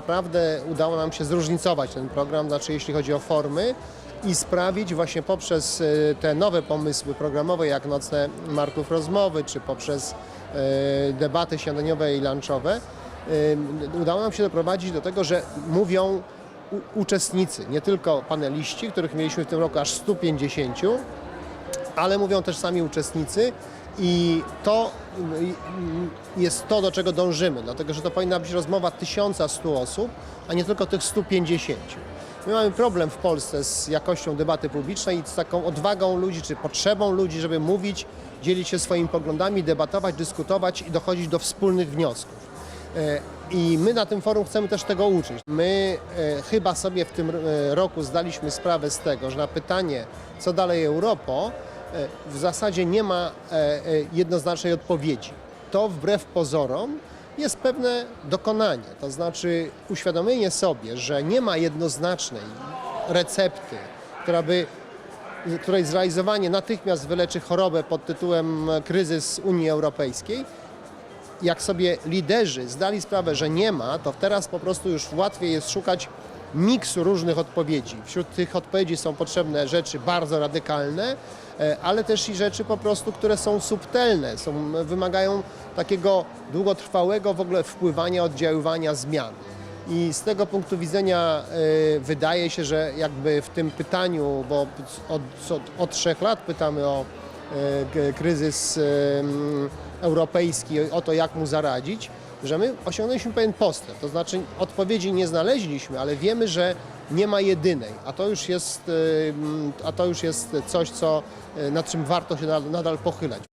naprawdę udało nam się zróżnicować ten program, znaczy jeśli chodzi o formy i sprawić właśnie poprzez e, te nowe pomysły programowe, jak nocne Marków rozmowy, czy poprzez e, debaty śniadaniowe i lunchowe, e, udało nam się doprowadzić do tego, że mówią uczestnicy, nie tylko paneliści, których mieliśmy w tym roku aż 150, ale mówią też sami uczestnicy i to jest to, do czego dążymy, dlatego że to powinna być rozmowa 1100 osób, a nie tylko tych 150. My mamy problem w Polsce z jakością debaty publicznej i z taką odwagą ludzi, czy potrzebą ludzi, żeby mówić, dzielić się swoimi poglądami, debatować, dyskutować i dochodzić do wspólnych wniosków. E, I my na tym forum chcemy też tego uczyć. My e, chyba sobie w tym e, roku zdaliśmy sprawę z tego, że na pytanie, co dalej Europo, w zasadzie nie ma e, e, jednoznacznej odpowiedzi. To wbrew pozorom jest pewne dokonanie, to znaczy uświadomienie sobie, że nie ma jednoznacznej recepty, która by której zrealizowanie natychmiast wyleczy chorobę pod tytułem e, kryzys Unii Europejskiej, jak sobie liderzy zdali sprawę, że nie ma, to teraz po prostu już łatwiej jest szukać miksu różnych odpowiedzi. Wśród tych odpowiedzi są potrzebne rzeczy bardzo radykalne, e, ale też i rzeczy po prostu, które są subtelne, są, wymagają takiego długotrwałego w ogóle wpływania, oddziaływania zmian. I z tego punktu widzenia e, wydaje się, że jakby w tym pytaniu, bo od, od, od trzech lat pytamy o kryzys e, europejski, o to jak mu zaradzić, że my osiągnęliśmy pewien postęp. To znaczy odpowiedzi nie znaleźliśmy, ale wiemy, że nie ma jedynej, a to już jest, e, a to już jest coś, co, e, nad czym warto się nadal pochylać.